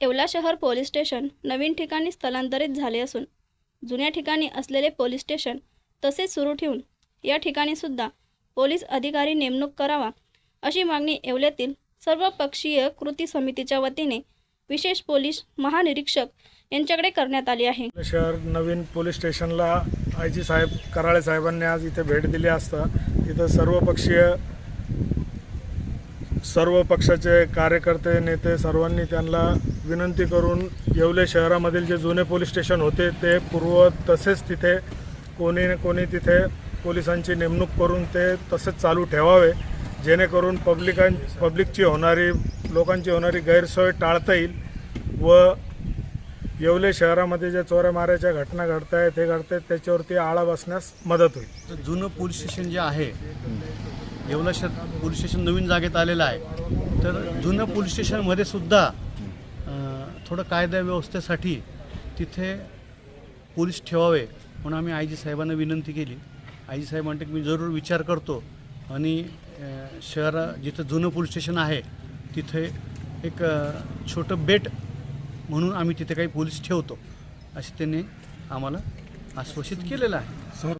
येवला शहर police station नवीन ठिकाणी स्थलांतरित झाले असून जुन्या ठिकाणी असलेले पोलीस स्टेशन तसेच सुरू ठेवून या ठिकाणी सुद्धा पोलीस अधिकारी नेमणूक करावा अशी मागणी येवल्यातील सर्वपक्षीय कृती समितीच्या वतीने विशेष पोलीस महानिरीक्षक यांच्याकडे करण्यात आली आहे. शहर नवीन पोलीस स्टेशनला आय जी साहेब कराळे साहेबांनी आज इथे भेट दिली असता. इथं सर्वपक्षीय सर्व पक्षाचे कार्यकर्ते नेते सर्वांनी त्यांना विनंती करून येवले शहरामधील जे जुने पोलीस स्टेशन होते ते पूर्व तसेच तिथे कोणी कोणी तिथे पोलिसांची नेमणूक करून ते तसेच चालू ठेवावे जेणेकरून पब्लिकां पब्लिकची होणारी लोकांची होणारी गैरसोय टाळता येईल व येवले शहरामध्ये ज्या चोऱ्या माऱ्याच्या घटना घडत आहेत हे घडत आहेत त्याच्यावरती आळा बसण्यास मदत होईल. जुनं पोलीस स्टेशन जे आहे येवला शहर पोलीस स्टेशन नवीन जागेत आलेलं आहे. तर जुनं पोलीस स्टेशनमध्ये सुद्धा थोडं कायदा व्यवस्थेसाठी तिथे पोलीस ठेवावे म्हणून आम्ही आय जी साहेबांना विनंती केली. आय जी साहेब म्हणते की मी जरूर विचार करतो आणि शहर शहरा जिथं जुनं पोलीस स्टेशन आहे तिथे एक छोटं बेट म्हणून आम्ही तिथे काही पोलीस ठेवतो असे त्यांनी आम्हाला आश्वासित केलेलं आहे.